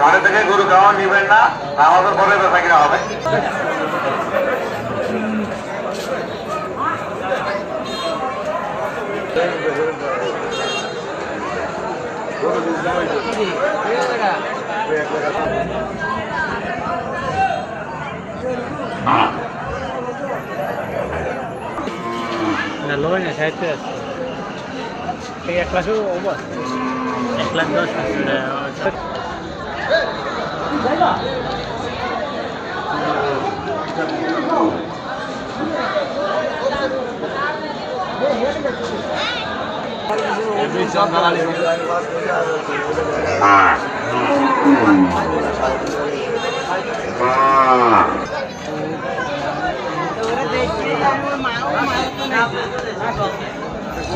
ঘরে থেকে গরু খাওয়া নিবেন না আমাদের পরে বেচা কিনা হবে। না লয় না সাহিত্য আছে। এক ওভার এক লাখ দশ হাজার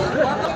এগুলো তো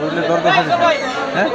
বুঝলে দরকার হ্যাঁ